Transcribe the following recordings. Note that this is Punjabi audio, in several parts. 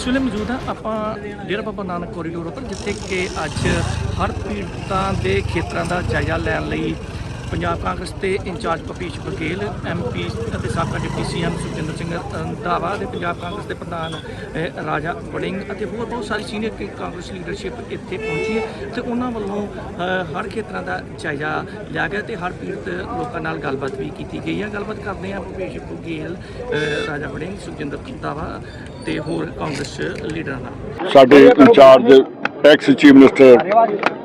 ਇਸ ਵੇਲੇ ਮੌਜੂਦ ਹਾਂ ਆਪਾਂ ਡੇਰਾ ਬਾਬਾ ਨਾਨਕ ਕੋਰੀਡੋਰ ਉੱਪਰ, ਜਿੱਥੇ ਕਿ ਅੱਜ ਹਰ ਪੀੜਤਾਂ ਦੇ ਖੇਤਰਾਂ ਦਾ ਜਾਇਜ਼ਾ ਲੈਣ ਲਈ ਪੰਜਾਬ ਕਾਂਗਰਸ ਦੇ ਇੰਚਾਰਜ ਭਪੀਸ਼ ਬਘੇਲ ਐਮਪੀ ਅਤੇ ਸਾਬਕਾ ਡਿਪਟੀ ਸੀਐਮ ਸੁਖਜਿੰਦਰ ਸਿੰਘ ਰੰਧਾਵਾ ਦੇ ਪੰਜਾਬ ਕਾਂਗਰਸ ਦੇ ਪ੍ਰਧਾਨ ਰਾਜਾ ਵੜਿੰਗ ਅਤੇ ਹੋਰ ਬਹੁਤ ਸਾਰੀ ਸੀਨੀਅਰ ਕਾਂਗਰਸ ਲੀਡਰਸ਼ਿਪ ਇੱਥੇ ਪਹੁੰਚੀ ਹੈ ਤੇ ਉਹਨਾਂ ਵੱਲੋਂ ਹਰ ਖੇਤਰਾਂ ਦਾ ਜਾਇਜ਼ਾ ਲਿਆ ਗਿਆ ਤੇ ਹਰ ਪੀੜਤ ਲੋਕਾਂ ਨਾਲ ਗੱਲਬਾਤ ਵੀ ਕੀਤੀ ਗਈ ਹੈ। ਗੱਲਬਾਤ ਕਰਦੇ ਹਾਂ ਭੁਪੇਸ਼ ਬਘੇਲ ਰਾਜਾ ਵੜਿੰਗ, ਸੁਖਜਿੰਦਰ ਰੰਧਾਵਾ ਤੇ ਹੋਰ ਕਾਂਗਰਸ ਲੀਡਰਾਂ ਨਾਲ। ਸਾਡੇ incharge, ex chief minister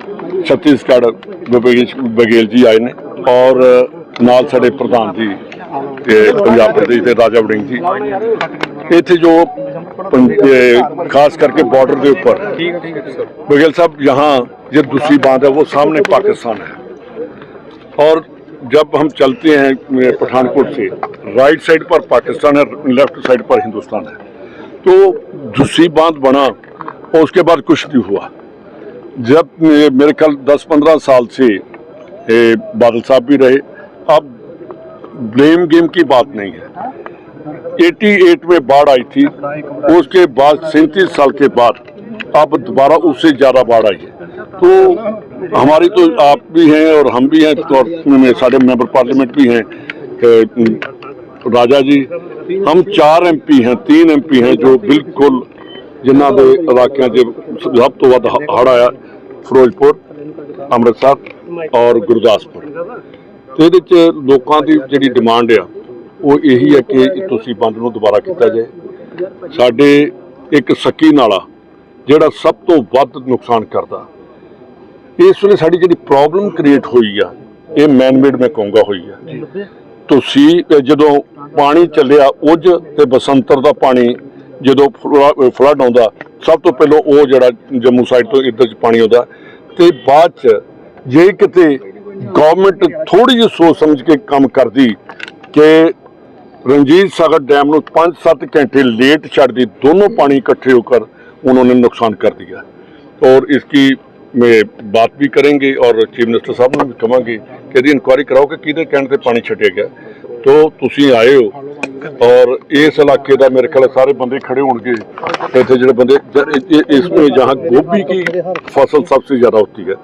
Chhattisgarh Bhupesh Baghel ਜੀ ਆਏ ਨੇ ਔਰ ਨਾਲ ਸਾਡੇ ਪ੍ਰਧਾਨ ਜੀ ਤੇ ਪੰਜਾਬ ਪ੍ਰਦੇਸ਼ ਦੇ ਰਾਜਾ ਵੜਿੰਗ ਜੀ ਇੱਥੇ ਜੋ ਪੰ- ਇਹ ਖਾਸ ਕਰਕੇ ਬਾਰਡਰ ਦੇ ਉੱਪਰ बघेल साहब यहाँ ये दूसरी बात है वो सामने पाकिस्तान है और जब हम चलते हैं अ, पठानकोट से राइट साइड पर पाकिस्तान है लेफ्ट साइड पर हिंदुस्तान है तो दूसरी बांध बना और उसके बाद कुछ नहीं हुआ जब अ, मेरे ख्याल 10-15 साल से ए, बादल साहब भी रहे अब ब्लेम गेम की बात नहीं है 88 में बाढ़ आई थी उसके बाद सैंतीस साल के बाद अब दोबारा उससे ज्यादा बाढ़ आई है तो हमारी तो आप भी हैं और हम भी हैं और सारे मेंबर पार्लियामेंट भी हैं अ, राजा जी हम चार एमपी हैं तीन एमपी हैं जो बिल्कुल ਜਿਨ੍ਹਾਂ ਦੇ ਇਲਾਕਿਆਂ 'ਚ ਸਭ ਤੋਂ ਵੱਧ ਹ- ਹੜ੍ਹ ਆਇਆ ਫਿਰੋਜ਼ਪੁਰ, ਅੰਮ੍ਰਿਤਸਰ ਔਰ ਗੁਰਦਾਸਪੁਰ। ਤੇ ਇਹਦੇ 'ਚ ਲੋਕਾਂ ਦੀ ਜਿਹੜੀ ਡਿਮਾਂਡ ਆ, ਉਹ ਇਹੀ ਹੈ ਕਿ ਤੁਸੀਂ ਬੰਦ ਨੂੰ ਦੁਬਾਰਾ ਕੀਤਾ ਜਾਏ। ਸਾਡੇ ਇੱਕ ਸੱਕੀ ਨਾਲਾ, ਜਿਹੜਾ ਸਭ ਤੋਂ ਵੱਧ ਨੁਕਸਾਨ ਕਰਦਾ। ਇਸ ਵੇਲੇ ਸਾਡੀ ਜਿਹੜੀ ਪ੍ਰੋਬਲਮ ਕ੍ਰੀਏਟ ਹੋਈ ਆ, ਇਹ ਮੈਨਮੇਡ ਮੈਂ ਕਹੂੰਗਾ ਹੋਈ ਆ। ਤੁਸੀਂ ਜਦੋਂ ਪਾਣੀ ਚੱਲਿਆ, ਉਜ ਤੇ ਬਸੰਤਰ ਦਾ ਪਾਣੀ ਜਦੋਂ ਫਲੱਡ ਆਉਂਦਾ ਸਭ ਤੋਂ ਪਹਿਲਾਂ ਉਹ ਜਿਹੜਾ ਜੰਮੂ ਸਾਈਡ ਤੋਂ ਇੱਧਰ ਚ ਪਾਣੀ ਆਉਂਦਾ ਤੇ ਬਾਅਦ ਚ ਜੇ ਕਿਤੇ ਗਵਰਨਮੈਂਟ ਥੋੜੀ ਜਿਹੀ ਸੋਚ ਸਮਝ ਕੇ ਕੰਮ ਕਰਦੀ ਕਿ ਰਣਜੀਤ ਸਾਗਰ ਡੈਮ ਨੂੰ 5-7 ਘੰਟੇ ਲੇਟ ਛੱਡਦੀ, ਦੋਨੋਂ ਪਾਣੀ ਇਕੱਠੇ ਹੋ ਕਰ ਉਹਨਾਂ ਨੇ ਨੁਕਸਾਨ ਕਰ ਦਿਆ ਔਰ ਇਸ ਕੀ ਮੈਂ ਬਾਤ ਵੀ ਕਰਾਂਗੇ ਔਰ ਚੀਫ ਮਿਨਿਸਟਰ ਸਾਹਿਬ ਨੂੰ ਵੀ ਕਹਾਂਗੇ ਕਿ ਇਹਦੀ ਇਨਕੁਆਇਰੀ ਕਰਾਓ ਕਿ ਕਿਹਦੇ ਕਹਿਣ ਤੇ ਪਾਣੀ ਛੱਡਿਆ ਗਿਆ। तो ਤੁਸੀਂ ਆਏ ਹੋ और इस इलाके ਦਾ ਮੇਰੇ ਖਿਆਲ ਸਾਰੇ ਬੰਦੇ ਖੜੇ ਹੋਣਗੇ ਇੱਥੇ ਜਿਹੜੇ ਬੰਦੇ ਜ- ਇ- इ- इसमें जहाँ गोभी की फसल सबसे ज्यादा होती है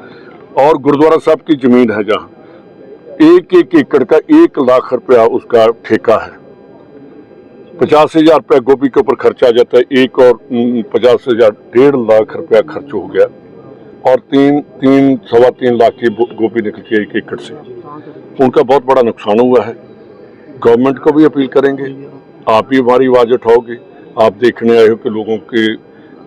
और गुरुद्वारा साहब की जमीन है जहाँ एक एक एकड़ का एक लाख रुपया उसका ठेका है पचास हजार रुपया गोभी के ऊपर खर्चा आ जाता है एक और हम्म, पचास हजार डेढ़ लाख रुपया खर्च हो गया और तीन तीन सवा तीन लाख की गो- गोभी निकलती है एक एकड़ से उनका बहुत बड़ा नुकसान हुआ है गवर्नमेंट को भी अपील करेंगे आप भी हमारी आवाज उठाओगे आप देखने आए हो कि लोगों के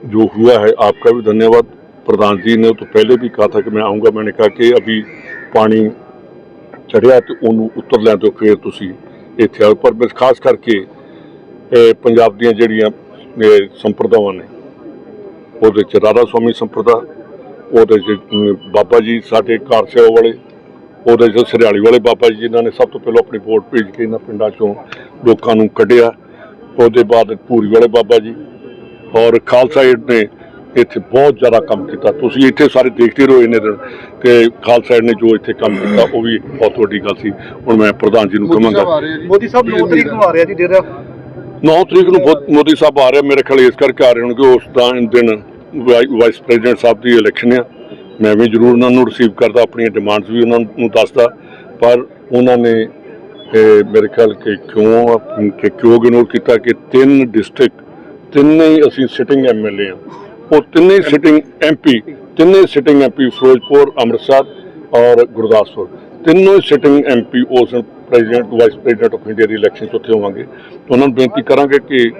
जो हुआ है आपका भी धन्यवाद प्रधान जी ने तो पहले भी कहा था कि मैं आऊँगा मैंने कहा कि अभी पानी ਚੜਿਆ ਤੇ ਉਹਨੂੰ ਉਤਰ ਲੈਣ ਤੋਂ ਫਿਰ ਤੁਸੀਂ ਇੱਥੇ ਆਓ ਪਰ ਬਸ ਖਾਸ ਕਰਕੇ ਇਹ ਪੰਜਾਬ ਦੀਆਂ ਜਿਹੜੀਆਂ ਇਹ ਸੰਪਰਦਾਵਾਂ ਨੇ ਉਹਦੇ ਚ ਰਾਧਾ ਸਵਾਮੀ ਸੰਪਰਦਾ ਉਹਦੇ ਚ ਅਮ, ਬਾਬਾ ਜੀ ਸਾਡੇ ਘਰ ਸੇਵਾ ਵਾਲੇ ਉਹਦੇ ਚ ਸਰਿਆਲੀ ਵਾਲੇ ਬਾਬਾ ਜੀ ਜਿਨ੍ਹਾਂ ਨੇ ਸਭ ਤੋਂ ਪਹਿਲਾਂ ਆਪਣੀ ਵੋਟ ਭੇਜ ਕੇ ਇਹਨਾਂ ਪਿੰਡਾਂ ਚੋਂ ਲੋਕਾਂ ਨੂੰ ਕੱਢਿਆ ਉਹਦੇ ਬਾਅਦ ਪੂਰੀ ਵਾਲੇ ਬਾਬਾ ਜੀ ਔਰ ਖਾਲਸਾ ਏਡ ਨੇ ਇੱਥੇ ਬਹੁਤ ਜ਼ਿਆਦਾ ਕੰਮ ਕੀਤਾ। ਤੁਸੀਂ ਇੱਥੇ ਸਾਰੇ ਦੇਖਦੇ ਰਹੋ ਇੰਨੇ ਦਿਨ ਕਿ ਖਾਲਸਾ ਏਡ ਨੇ ਜੋ ਇੱਥੇ ਕੰਮ ਕੀਤਾ ਉਹ ਵੀ ਬਹੁਤ ਵੱਡੀ ਗੱਲ ਸੀ। ਹੁਣ ਮੈਂ ਪ੍ਰਧਾਨ ਜੀ ਨੂੰ ਕਹਾਂਗਾ। ਮੋਦੀ ਸਾਹਿਬ 9 ਤਰੀਕ ਨੂੰ ਆ ਰਿਹਾ ਜੀ ਡੇਰਾ। 9 ਤਰੀਕ ਨੂੰ ਮੋਦੀ ਸਾਹਿਬ ਆ ਰਹੇ ਮੇਰੇ ਖਿਆਲ ਇਸ ਕਰਕੇ ਆ ਰਹੇ ਹੋਣਗੇ। ਉਸ ਦਾ ਦਿਨ ਵਾਈ- ਵਾਈਸ ਪ੍ਰੈਜ਼ੀਡੈਂਟ ਸਾਹਿਬ ਦੀ ਇਲੈਕਸ਼ਨ ਆ। ਮੈਂ ਵੀ ਜ਼ਰੂਰ ਉਹਨਾਂ ਨੂੰ ਰਿਸੀਵ ਕਰਦਾ ਆਪਣੀਆਂ ਡਿਮਾਂਡਸ ਵੀ ਉਹਨਾਂ ਨੂੰ ਦੱਸਦਾ। ਪਰ ਉਹਨਾਂ ਨੇ ਮੇਰੇ ਖਿਆਲ ਕਿ ਕਿਉਂ ਕਿ ਕਿਉਂ ਇਗਨੋਰ ਕੀਤਾ ਕਿ ਤਿੰਨ ਡਿਸਟ੍ਰਿਕਟ ਤਿੰਨੇ ਹੀ ਅਸੀਂ ਸਿਟਿੰਗ ਐਮਐਲਏ ਆ ਉਹ ਤਿੰਨੇ ਸਿਟਿੰਗ ਐਮਪੀ ਤਿੰਨੇ ਸਿਟਿੰਗ ਐਮਪੀ ਫਿਰੋਜ਼ਪੁਰ ਅੰਮ੍ਰਿਤਸਰ ਔਰ ਗੁਰਦਾਸਪੁਰ। ਤਿੰਨੋਂ ਸਿਟਿੰਗ ਐਮਪੀ ਉਸ president vice president of India the election 'ਚ ਉੱਥੇ ਹੋਵਾਂਗੇ। ਤਾਂ ਉਹਨਾਂ ਨੂੰ ਬੇਨਤੀ ਕਰਾਂਗੇ ਕਿ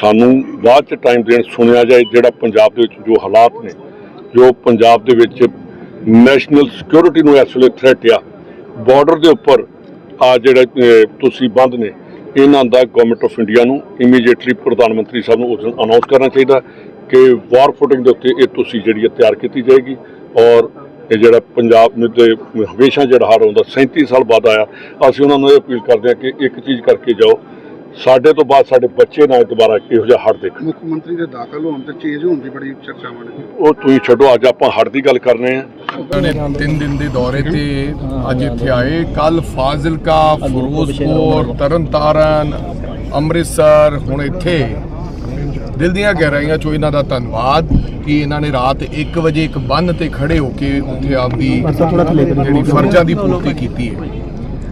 ਸਾਨੂੰ ਬਾਅਦ 'ਚ ਟਾਈਮ ਦੇਣ ਸੁਣਿਆ ਜਾਏ ਜਿਹੜਾ ਪੰਜਾਬ ਦੇ ਵਿੱਚ ਜੋ ਹਾਲਾਤ ਨੇ। ਜੋ ਪੰਜਾਬ ਦੇ ਵਿੱਚ ਨੈਸ਼ਨਲ ਸਿਕਿਉਰਿਟੀ ਨੂੰ ਇਸ ਵੇਲੇ ਥ੍ਰੈਟ ਆ ਬਾਰਡਰ ਦੇ ਉੱਪਰ ਆ ਜਿਹੜੇ ਅਹ, ਤੁਸੀਂ ਬੰਦ ਨੇ ਇਹਨਾਂ ਦਾ ਗਵਰਨਮੈਂਟ ਆਫ ਇੰਡੀਆ ਨੂੰ ਇਮੀਡੀਏਟਲੀ ਪ੍ਰਧਾਨ ਮੰਤਰੀ ਸਾਹਿਬ ਨੂੰ ਉਸ ਦਿਨ ਅਨਾਉਂਸ ਕਰਨਾ ਚਾਹੀਦਾ ਕਿ ਵਾਰ ਫੁਟਿੰਗ ਦੇ ਉੱਤੇ ਇਹ ਤੁਸੀਂ ਜਿਹੜੀ ਹੈ ਤਿਆਰ ਕੀਤੀ ਜਾਏਗੀ ਔਰ ਇਹ ਜਿਹੜਾ ਪੰਜਾਬ ਨੂੰ ਤੇ ਹਮੇਸ਼ਾ ਜਿਹੜਾ ਹਾਰ ਆਉਂਦਾ 37 ਸਾਲ ਬਾਅਦ ਆਇਆ ਅਸੀਂ ਉਹਨਾਂ ਨੂੰ ਇਹ ਅਪੀਲ ਕਰਦੇ ਹਾਂ ਕਿ ਇੱਕ ਚੀਜ਼ ਕਰਕੇ ਜਾਓ ਸਾਡੇ ਤੋਂ ਬਾਅਦ ਸਾਡੇ ਬੱਚੇ ਨਾ ਦੁਬਾਰਾ ਇਹੋ ਜਿਹਾ ਹੜ੍ਹ ਦੇਖਣ। ਮੁੱਖ ਮੰਤਰੀ ਦੇ ਦਾਖਲ ਹੋਣ ਤੇ ਚੇਂਜ ਹੋਣ ਦੀ ਬੜੀ ਚਰਚਾਵਾਂ ਨੇ ਉਹ ਤੁਸੀਂ ਛੱਡੋ ਅੱਜ ਆਪਾਂ ਹੜ੍ਹ ਦੀ ਗੱਲ ਕਰਨੇ ਆ। ਨੇ ਤਿੰਨ ਦਿਨ ਦੇ ਦੌਰੇ ਤੇ ਅੱਜ ਇੱਥੇ ਆਏ। ਕੱਲ ਫਾਜ਼ਿਲਕਾ ਫਿਰੋਜ਼ਪੁਰ ਤਰਨਤਾਰਨ ਅੰਮ੍ਰਿਤਸਰ ਹੁਣ ਇੱਥੇ। ਦਿਲ ਦੀਆਂ ਗਹਿਰਾਈਆਂ ਚੋਂ ਇਹਨਾਂ ਦਾ ਧੰਨਵਾਦ ਕਿ ਇਹਨਾਂ ਨੇ ਰਾਤ 1 ਵਜੇ ਇੱਕ ਬੰਨ ਤੇ ਖੜੇ ਹੋ ਕੇ ਉੱਥੇ ਆਪਦੀ ਜਿਹੜੀ ਫਰਜ਼ਾਂ ਦੀ ਪੂਰਤੀ ਕੀਤੀ ਹੈ।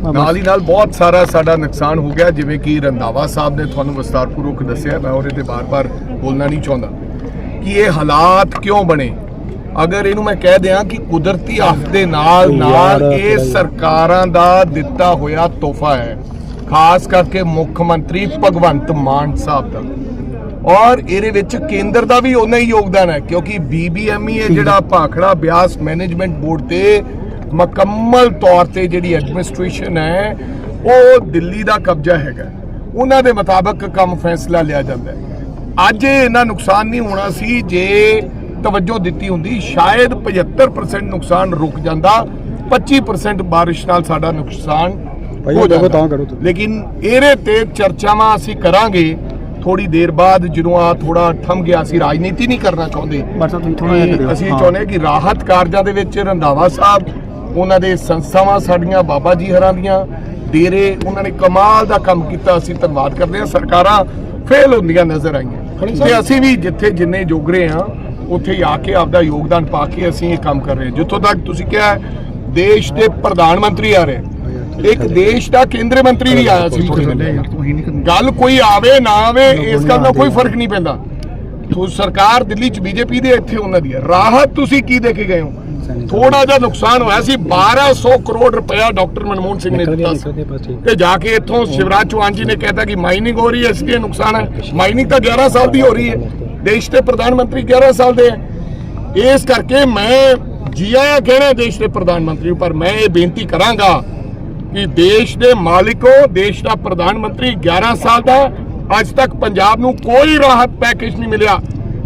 ਨਾਲ ਹੀ ਨਾਲ ਬਹੁਤ ਸਾਰਾ ਸਾਡਾ ਨੁਕਸਾਨ ਹੋ ਗਿਆ ਜਿਵੇਂ ਕਿ ਰੰਧਾਵਾ ਸਾਹਿਬ ਨੇ ਤੁਹਾਨੂੰ ਵਿਸਤਾਰਪੂਰਵਕ ਦੱਸਿਆ ਮੈਂ ਉਹਦੇ ਤੇ ਬਾਰ-ਬਾਰ ਬੋਲਣਾ ਨਹੀਂ ਚਾਹੁੰਦਾ। ਕਿ ਇਹ ਹਾਲਾਤ ਕਿਉਂ ਬਣੇ? ਅਗਰ ਇਹਨੂੰ ਮੈਂ ਕਹਿ ਦਿਆਂ ਕਿ ਕੁਦਰਤੀ ਆਫਤ ਦੇ ਨਾਲ ਨਾਲ ਇਹ ਸਰਕਾਰਾਂ ਦਾ ਦਿੱਤਾ ਹੋਇਆ ਤੋਹਫਾ ਹੈ ਖਾਸ ਕਰਕੇ ਮੁੱਖ ਮੰਤਰੀ ਭਗਵੰਤ ਮਾਨ ਸਾਹਿਬ ਦਾ। ਔਰ ਇਹਦੇ ਵਿੱਚ ਕੇਂਦਰ ਦਾ ਵੀ ਉਨਾ ਹੀ ਯੋਗਦਾਨ ਹੈ ਕਿਉਂਕਿ ਬੀਬੀਐਮਈ ਇਹ ਜਿਹੜਾ ਭਾਖੜਾ ਬਿਆਸ ਮੈਨੇਜਮੈਂਟ ਬੋਰਡ ਤੇ ਮੁਕੰਮਲ ਤੌਰ ਤੇ ਜਿਹੜੀ ਐਡਮਿਨਿਸਟ੍ਰੇਸ਼ਨ ਹੈ ਉਹ ਦਿੱਲੀ ਦਾ ਕਬਜ਼ਾ ਹੈਗਾ। ਉਹਨਾਂ ਦੇ ਮੁਤਾਬਕ ਕੰਮ ਫੈਸਲਾ ਲਿਆ ਜਾਂਦਾ ਹੈ। ਅੱਜ ਇਹ ਇੰਨਾ ਨੁਕਸਾਨ ਨਹੀਂ ਹੋਣਾ ਸੀ ਜੇ ਤਵੱਜੋ ਦਿੱਤੀ ਹੁੰਦੀ। ਸ਼ਾਇਦ 75% ਨੁਕਸਾਨ ਰੁਕ ਜਾਂਦਾ 25% ਬਾਰਿਸ਼ ਨਾਲ ਸਾਡਾ ਨੁਕਸਾਨ ਹੋ ਜਾਂਦਾ। ਲੇਕਿਨ ਇਹਦੇ ਤੇ ਚਰਚਾਵਾਂ ਅਸੀਂ ਕਰਾਂਗੇ। ਥੋੜੀ ਦੇਰ ਬਾਅਦ ਜਦੋਂ ਆ ਥੋੜਾ ਥੰਮ ਗਿਆ ਅਸੀਂ ਰਾਜਨੀਤੀ ਨਹੀਂ ਕਰਨਾ ਚਾਹੁੰਦੇ। ਅਸੀਂ ਚਾਹੁੰਦੇ ਕਿ ਰਾਹਤ ਕਾਰਜਾਂ ਦੇ ਵਿੱਚ ਰੰਧਾਵਾ ਸਾਹਿਬ ਉਹਨਾਂ ਦੇ ਸੰਸਥਾਵਾਂ ਸਾਡੀਆਂ ਬਾਬਾ ਜੀ ਹਰਾਂ ਦੀਆਂ ਡੇਰੇ ਉਹਨਾਂ ਨੇ ਕਮਾਲ ਦਾ ਕੰਮ ਕੀਤਾ ਅਸੀਂ ਧੰਨਵਾਦ ਕਰਦੇ ਹਾਂ ਸਰਕਾਰਾਂ ਫੇਲ ਹੁੰਦੀਆਂ ਨਜ਼ਰ ਆਈਆਂ। ਤੇ ਅਸੀਂ ਵੀ ਜਿੱਥੇ ਜਿੰਨੇ ਜੋਗਰੇ ਆ ਉੱਥੇ ਆ ਕੇ ਆਪਦਾ ਯੋਗਦਾਨ ਪਾ ਕੇ ਅਸੀਂ ਇਹ ਕੰਮ ਕਰ ਰਹੇ ਹਾਂ। ਜਿੱਥੋਂ ਤੱਕ ਤੁਸੀਂ ਕਿਹਾ ਦੇਸ਼ ਦੇ ਪ੍ਰਧਾਨ ਮੰਤਰੀ ਆ ਰਹੇ ਇੱਕ ਦੇਸ਼ ਦਾ ਕੇਂਦਰੀ ਮੰਤਰੀ ਵੀ ਆਇਆ ਸੀ। ਗੱਲ ਕੋਈ ਆਵੇ ਨਾ ਆਵੇ ਇਸ ਗੱਲ ਦਾ ਕੋਈ ਫ਼ਰਕ ਨਹੀਂ ਪੈਂਦਾ। ਤੋ ਸਰਕਾਰ ਦਿੱਲੀ ਚ ਬੀਜੇਪੀ ਦੇ ਇੱਥੇ ਉਹਨਾਂ ਦੀ ਹੈ ਰਾਹਤ ਤੁਸੀਂ ਕੀ ਦੇ ਕੇ ਗਏ ਹੋ? ਥੋੜਾ ਜਿਹਾ ਨੁਕਸਾਨ ਹੋਇਆ ਸੀ। 1200 ਕਰੋੜ ਰੁਪਇਆ ਡਾਕਟਰ ਮਨਮੋਹਨ ਸਿੰਘ ਨੇ ਦਿੱਤਾ ਸੀ ਤੇ ਜਾ ਕੇ ਇੱਥੋਂ ਸ਼ਿਵਰਾਜ ਚੌਹਾਨ ਜੀ ਨੇ ਕਹਿਤਾ ਕਿ ਮਾਈਨਿੰਗ ਹੋ ਰਹੀ ਹੈ ਇਸ ਲਈ ਨੁਕਸਾਨ ਹੈ। ਮਾਈਨਿੰਗ ਤਾਂ 11 ਸਾਲ ਦੀ ਹੋ ਰਹੀ ਹੈ। ਦੇਸ਼ ਦੇ ਪ੍ਰਧਾਨ ਮੰਤਰੀ 11 ਸਾਲ ਦੇ ਹੈ। ਇਸ ਕਰਕੇ ਮੈਂ ਜੀ ਆਇਆ ਕਹਿਣਾ ਦੇਸ਼ ਦੇ ਪ੍ਰਧਾਨ ਮੰਤਰੀ ਪਰ ਮੈਂ ਇਹ ਬੇਨਤੀ ਕਰਾਂਗਾ ਕਿ ਦੇਸ਼ ਦੇ ਮਾਲਿਕੋ ਦੇਸ਼ ਦਾ ਪ੍ਰਧਾਨ ਮੰਤਰੀ 11 ਸਾਲ ਦਾ ਅੱਜ ਤੱਕ ਪੰਜਾਬ ਨੂੰ ਕੋਈ ਰਾਹਤ ਪੈਕੇਜ ਨਹੀਂ ਮਿਲਿਆ।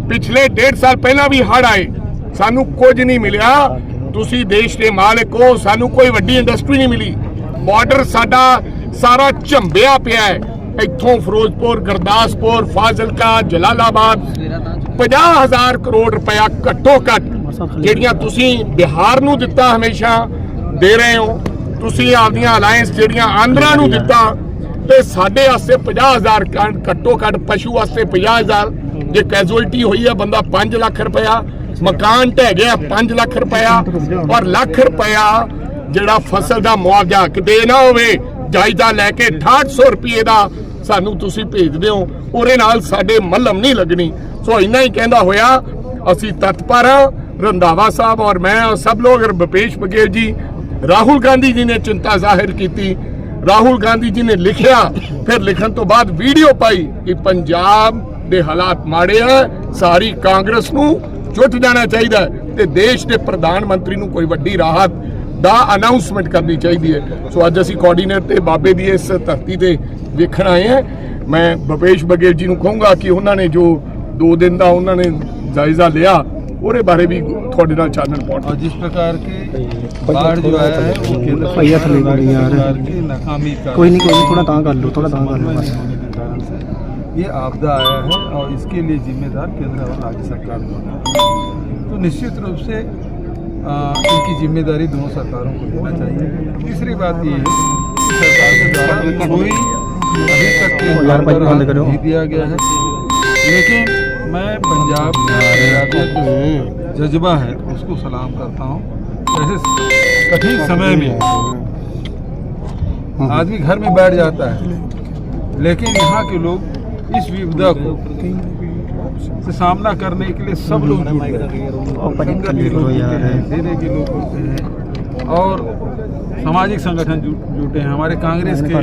ਪਿਛਲੇ 1.5 ਸਾਲ ਪਹਿਲਾਂ ਵੀ ਹੜ੍ਹ ਆਏ। ਸਾਨੂੰ ਕੁਝ ਨਹੀਂ ਮਿਲਿਆ। ਤੁਸੀਂ ਦੇਸ਼ ਦੇ ਮਾਲਕ ਹੋ, ਸਾਨੂੰ ਕੋਈ ਵੱਡੀ ਇੰਡਸਟਰੀ ਨਹੀਂ ਮਿਲੀ। ਬਾਰਡਰ ਸਾਡਾ ਸਾਰਾ ਝੰਬਿਆ ਪਿਆ ਹੈ। ਇੱਥੋਂ ਫਿਰੋਜ਼ਪੁਰ, ਗੁਰਦਾਸਪੁਰ, ਫਾਜ਼ਿਲਕਾ, ਜਲਾਲਾਬਾਦ 50000 ਕਰੋੜ ਰੁਪਇਆ ਘੱਟੋ ਘੱਟ ਜਿਹੜੀਆਂ ਤੁਸੀਂ ਬਿਹਾਰ ਨੂੰ ਦਿੱਤਾ ਹਮੇਸ਼ਾ ਦੇ ਰਹੇ ਹੋ। ਤੁਸੀਂ ਆਪਦੀਆਂ ਅਲਾਈਅੰਸ ਜਿਹੜੀਆਂ ਆਂਧਰਾ ਨੂੰ ਦਿੱਤਾ ਤੇ ਸਾਡੇ ਵਾਸਤੇ 50000 ਘ- ਘੱਟੋ ਘੱਟ ਪਸ਼ੂ ਵਾਸਤੇ 50000 ਜੇ ਕੈਜੂਅਲਟੀ ਹੋਈ ਹੈ, ਬੰਦਾ 5 ਲੱਖ ਰੁਪਇਆ ਮਕਾਨ ਢਹਿ ਗਿਆ 5 ਲੱਖ ਰੁਪਇਆ ਔਰ ਲੱਖ ਰੁਪਇਆ ਜਿਹੜਾ ਫਸਲ ਦਾ ਮੁਆਵਜ਼ਾ ਕਿਤੇ ਨਾ ਹੋਵੇ ਜਾਇਜ਼ਾ ਲੈ ਕੇ 6800 ਰੁਪਏ ਦਾ ਸਾਨੂੰ ਤੁਸੀਂ ਭੇਜਦੇ ਹੋ ਉਹਦੇ ਨਾਲ ਸਾਡੇ ਮੱਲਮ ਨਹੀਂ ਲੱਗਣੀ। ਸੋ ਇੰਨਾ ਹੀ ਕਹਿੰਦਾ ਹੋਇਆ, ਅਸੀਂ ਤਤਪਰ ਹਾਂ, ਰੰਧਾਵਾ ਸਾਹਿਬ ਔਰ ਮੈਂ ਔਰ ਸਭ ਲੋਕ ਔਰ ਭੁਪੇਸ਼ ਬਘੇਲ ਜੀ, ਰਾਹੁਲ ਗਾਂਧੀ ਜੀ ਨੇ ਚਿੰਤਾ ਜ਼ਾਹਿਰ ਕੀਤੀ। ਰਾਹੁਲ ਗਾਂਧੀ ਜੀ ਨੇ ਲਿਖਿਆ, ਫਿਰ ਲਿਖਣ ਤੋਂ ਬਾਅਦ ਵੀਡੀਓ ਪਾਈ ਕਿ ਪੰਜਾਬ ਦੇ ਹਾਲਾਤ ਮਾੜੇ ਆ, ਸਾਰੀ ਕਾਂਗਰਸ ਨੂੰ ਜੁੱਟ ਜਾਣਾ ਚਾਹੀਦਾ ਹੈ ਤੇ ਦੇਸ਼ ਦੇ ਪ੍ਰਧਾਨ ਮੰਤਰੀ ਨੂੰ ਕੋਈ ਵੱਡੀ ਰਾਹਤ ਦਾ ਅਨਾਉਂਸਮੈਂਟ ਕਰਨੀ ਚਾਹੀਦੀ ਹੈ ਸੋ ਅੱਜ ਅਸੀਂ ਕੋਆਰਡੀਨੇਟਰ ਤੇ ਬਾਬੇ ਦੀ ਇਸ ਧਰਤੀ ਤੇ ਵੇਖਣ ਆਏ ਹਾਂ ਮੈਂ ਭੁਪੇਸ਼ ਬਘੇਲ ਜੀ ਨੂੰ ਕਹੂੰਗਾ ਕਿ ਉਹਨਾਂ ਨੇ ਜੋ ਦੋ ਦਿਨ ਦਾ ਉਹਨਾਂ ਨੇ ਜਾਇਜ਼ਾ ਲਿਆ ਉਹਦੇ ਬਾਰੇ ਵੀ ਤੁਹਾਡੇ ਨਾਲ ਚਾਨਣ ਪਾਉਣਾ और जिस प्रकार के बाढ़ जो आया है वो केंद्र भैया थले सरकार गई यार। सरकार की नाकामी का कोई नहीं कोई नहीं थोड़ा तां कर लो थोड़ा तां कर लो बस कारण से ये आपदा आया है और इसके लिए जिम्मेदार केंद्र और राज्य सरकार दोनों हैं। तो निश्चित रूप से आ, इनकी ज़िम्मेदारी दोनों सरकारों को लेना चाहिए। तीसरी बात ये है सरकार के द्वारा कोई अभी तक। नहीं दिया गया है। लेकिन मैं पंजाब का जो जज्बा है उसको सलाम करता हूँ। ऐसे कठिन समय में आदमी घर में बैठ जाता है लेकिन यहाँ के लोग इस विपदा को से सामना करने के लिए सब लोग हैं देने के लोग जुटे हैं। और सामाजिक संगठन जुटे हैं। हमारे कांग्रेस के,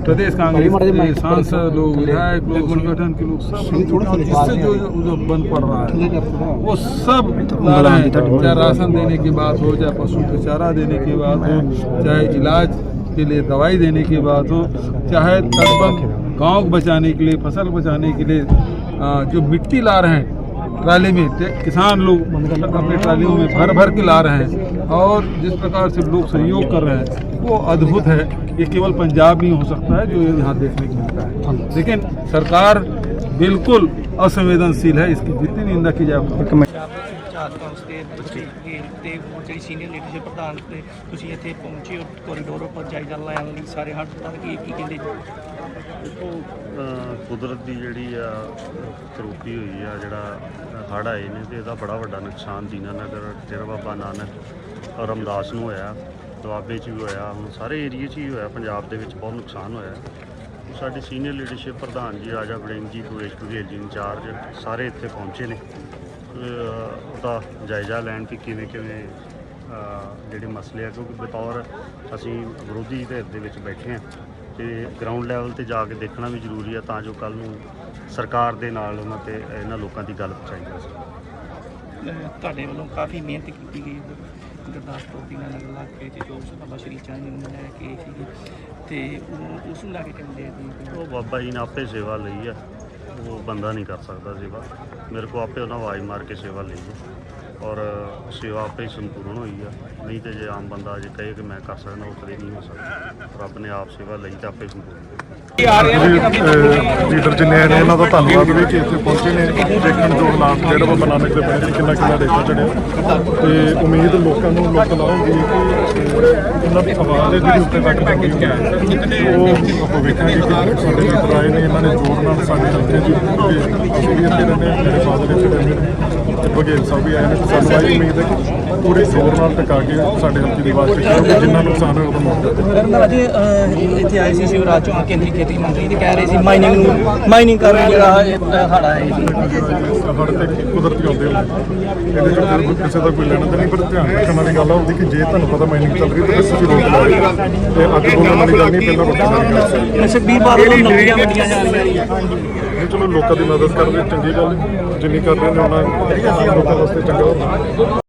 प्रदेश कांग्रेस के सांसद लोग, विधायक लोग, संगठन के लोग सब जिससे जो जो बन पड़ रहा है, वो सब ला रहे हैं। चाहे राशन देने की बात हो, चाहे पशु को चारा देने की बात हो, चाहे इलाज के लिए दवाई देने की बात हो, चाहे तटबंध गाँव को बचाने के लिए, फ़सल बचाने के लिए जो मिट्टी ला रहे हैं, ट्राली में किसान लोग अपने ट्रालियों में भर भर के ला रहे हैं और जिस प्रकार से लोग सहयोग कर रहे हैं, वो अद्भुत है। ये केवल पंजाब में ही सकता है, जो यहाँ देखने को मिलता है। लेकिन सरकार बिल्कुल असंवेदनशील है, इसकी जितनी निंदा की जाए ਤੁਹਾਡੀ ਜਿਹੜੀ ਸੀਨੀਅਰ ਲੀਡਰਸ਼ਿਪ ਪ੍ਰਧਾਨ ਤੇ ਤੁਸੀਂ ਇੱਥੇ ਪਹੁੰਚੇ ਹੋ ਕੋਰੀਡੋਰ ਉੱਪਰ ਜਾਇਜ਼ਾ ਲੈਣ ਲਈ ਸਾਰੇ ਹੱਥ ਤੱਕ ਕੀ ਕੀ ਕਹਿੰਦੇ ਦੇਖੋ ਕੁਦਰਤ ਦੀ ਜਿਹੜੀ ਆ, ਕਰੋਪੀ ਹੋਈ ਆ, ਜਿਹੜਾ ਹੜ੍ਹ ਆਏ ਨੇ ਤੇ ਇਹਦਾ ਬੜਾ ਵੱਡਾ ਨੁਕਸਾਨ ਦੀਨਾ ਨਗਰ, ਜਿਹੜਾ ਬਾਬਾ ਨਾਨਕ ਰਮਦਾਸ ਨੂੰ ਹੋਇਆ, ਦੁਆਬੇ 'ਚ ਵੀ ਹੋਇਆ, ਹੁਣ ਸਾਰੇ ਏਰੀਆ 'ਚ ਹੀ ਹੋਇਆ, ਪੰਜਾਬ ਦੇ ਵਿੱਚ ਬਹੁਤ ਨੁਕਸਾਨ ਹੋਇਆ। ਸਾਡੇ ਸੀਨੀਅਰ ਲੀਡਰਸ਼ਿਪ ਪ੍ਰਧਾਨ ਜੀ ਰਾਜਾ ਬੜਿੰਗ ਜੀ, ਗੁਰੇਸ਼ ਬਗੇਲ ਜੀ ਇੰਚਾਰਜ ਸਾਰੇ ਇੱਥੇ ਪਹੁੰਚੇ ਨੇ। ਉਹਦਾ ਜਾਇਜ਼ਾ ਲੈਣ ਕਿ ਕਿਵੇਂ ਕਿਵੇਂ ਜਿਹੜੇ ਮਸਲੇ ਆ ਕਿਉਂਕਿ ਬਤੌਰ ਅਸੀਂ ਵਿਰੋਧੀ ਧਿਰ ਦੇ ਵਿੱਚ ਬੈਠੇ ਹਾਂ ਤੇ ਗਰਾਊਂਡ ਲੈਵਲ ਤੇ ਜਾ ਕੇ ਦੇਖਣਾ ਵੀ ਜ਼ਰੂਰੀ ਆ ਤਾਂ ਜੋ ਕੱਲ ਨੂੰ ਸਰਕਾਰ ਦੇ ਨਾਲ ਉਹਨਾਂ ਤੇ ਇਹਨਾਂ ਲੋਕਾਂ ਦੀ ਗੱਲ ਪਹੁੰਚਾਈ ਜਾ ਸਕੇ। ਤੁਹਾਡੇ ਵੱਲੋਂ ਕਾਫੀ ਮਿਹਨਤ ਕੀਤੀ ਗਈ ਗੁਰਦਾਸਪੁਰ ਦੀ ਨਗਰ ਇਲਾਕੇ 'ਚ ਜੋ ਬਾਬਾ ਸ਼੍ਰੀ ਚੰਦ ਜੀ ਨੂੰ ਲੈ ਕੇ ਸੀ ਤੇ ਉਸ ਨੂੰ ਲੈ ਕੇ ਕਹਿੰਦੇ ਆ ਉਹ ਬਾਬਾ ਜੀ ਨੇ ਆਪੇ ਸੇਵਾ ਲਈ ਆ। ਉਹ ਬੰਦਾ ਨਹੀਂ ਕਰ ਸਕਦਾ ਸੇਵਾ। ਮੇਰੇ ਕੋ ਆਪੇ ਉਹਨਾਂ ਆਵਾਜ਼ ਮਾਰ ਕੇ ਸੇਵਾ ਲਈ ਹੈ ਔਰ ਸੇਵਾ ਆਪੇ ਹੀ ਸੰਪੂਰਨ ਹੋਈ ਆ। ਨਹੀਂ ਤੇ ਜੇ ਆਮ ਬੰਦਾ ਜੇ ਕਹੇ ਕਿ ਮੈਂ ਕਰ ਸਕਦਾ, ਉਹ ਕਦੇ ਨਹੀਂ ਹੋ ਸਕਦਾ। ਰੱਬ ਨੇ ਆਪ ਸੇਵਾ ਲਈ ਤਾਂ ਆਪੇ ਸੰਪੂਰਨ ਲੀਡਰ ਜਿੰਨੇ ਨੇ ਉਹਨਾਂ ਦਾ ਧੰਨਵਾਦ ਵੀ ਕਿ ਇੱਥੇ ਪਹੁੰਚੇ ਨੇ। ਦੇਖਣ ਜੋ ਹਾਲਾਤ ਜਿਹੜਾ ਬਾਬਾ ਨਾਨਕ ਦੇ ਪਿੰਡ ਕਿੰਨਾ ਕਿੰਨਾ ਰੇਤਾ ਚੜਿਆ। ਤੇ ਉਮੀਦ ਲੋਕਾਂ ਨੂੰ, ਲੋਕ ਲਾਉਂਗੀ ਕਿ ਉਹਨਾਂ ਦੀ ਆਵਾਜ਼ ਹੈ ਜਿਹੜੀ ਉੱਤੇ ਤੱਕ ਪਹੁੰਚੀ ਉਹ ਆਪਾਂ ਵੇਖਾਂਗੇ ਕਿ ਸਾਡੇ ਲੀਡਰ ਆਏ ਨੇ, ਇਹਨਾਂ ਨੇ ਜ਼ੋਰ ਨਾਲ ਸਾਡੇ ਹਲਕੇ ਦੀ ਅਸੀਂ ਵੀ ਇੱਥੇ ਮੇਰੇ ਫਾਦਰ ਇੱਥੇ ਰਹਿੰਦੇ ਨੇ। ਤੇ ਬਘੇਲ ਸਾਹਿਬ ਵੀ ਆਏ ਨੇ ਸਾਨੂੰ ਇਹ ਉਮੀਦ ਹੈ ਕਿ ਪੂਰੇ ਜ਼ੋਰ ਨਾਲ ਟਿਕਾ ਕੇ ਸਾਡੇ ਹਲਕੇ ਦੀ ਆਵਾਜ਼ ਚੱਕੇਗੀ ਜਿੰਨਾ ਨੁਕਸਾਨ ਹੋਇਆ ਉਹਦਾ ਮੁਆਵਜ਼ਾ ਕਰਨ ਇੱਥੇ ਆਏ ਸੀ, ਸ਼ਿਵਰਾਜ ਕੇਂਦਰੀ ਖੇਤੀ ਮੰਤਰੀ ਤੇ ਕਹਿ ਰਹੇ ਸੀ ਮਾਈਨਿੰਗ ਨੂੰ ਮਾਈਨਿੰਗ ਕਰਨ ਜਿਹੜਾ ਇਹ ਹੜਾ ਹੈ ਹੜ ਤੇ ਕੁਦਰਤੀ ਆਉਂਦੇ ਨੇ ਇਹਦੇ ਚ ਫਿਰ ਕਿਸੇ ਦਾ ਕੋਈ ਲੈਣਾ ਨਹੀਂ ਪਰ ਧਿਆਨ ਰੱਖਣ ਵਾਲੀ ਗੱਲ ਆ ਹੁੰਦੀ ਕਿ ਜੇ ਤੁਹਾਨੂੰ ਪਤਾ ਮਾਈਨਿੰਗ ਚੱਲ ਰਹੀ ਤਾਂ ਤੁਸੀਂ ਰੋਕ ਲਾਓ। ਤੇ ਅੱਗ ਬੋਲਣ ਵਾਲੀ ਗੱਲ ਨਹੀਂ ਪਹਿਲਾਂ ਰੋਕਣ ਵਾਲੀ ਗੱਲ ਨਸ਼ਕ ਵੀਰ ਬਾਦਲ ਨੂੰ ਨੌਕਰੀਆਂ ਵੰਡੀਆਂ ਜਾ ਰਹੀਆਂ ਇਹ ਚਲੋ ਲੋਕਾਂ ਦੀ ਮਦਦ ਕਰਦੇ ਚੰਗੀ ਗੱਲ। ਜਿੰਨੀ ਕਰ ਰਹੇ ਨੇ ਉਹਨਾਂ ਲੋਕਾਂ ਵਾਸਤੇ ਚੰਗਾ ਹੁੰਦਾ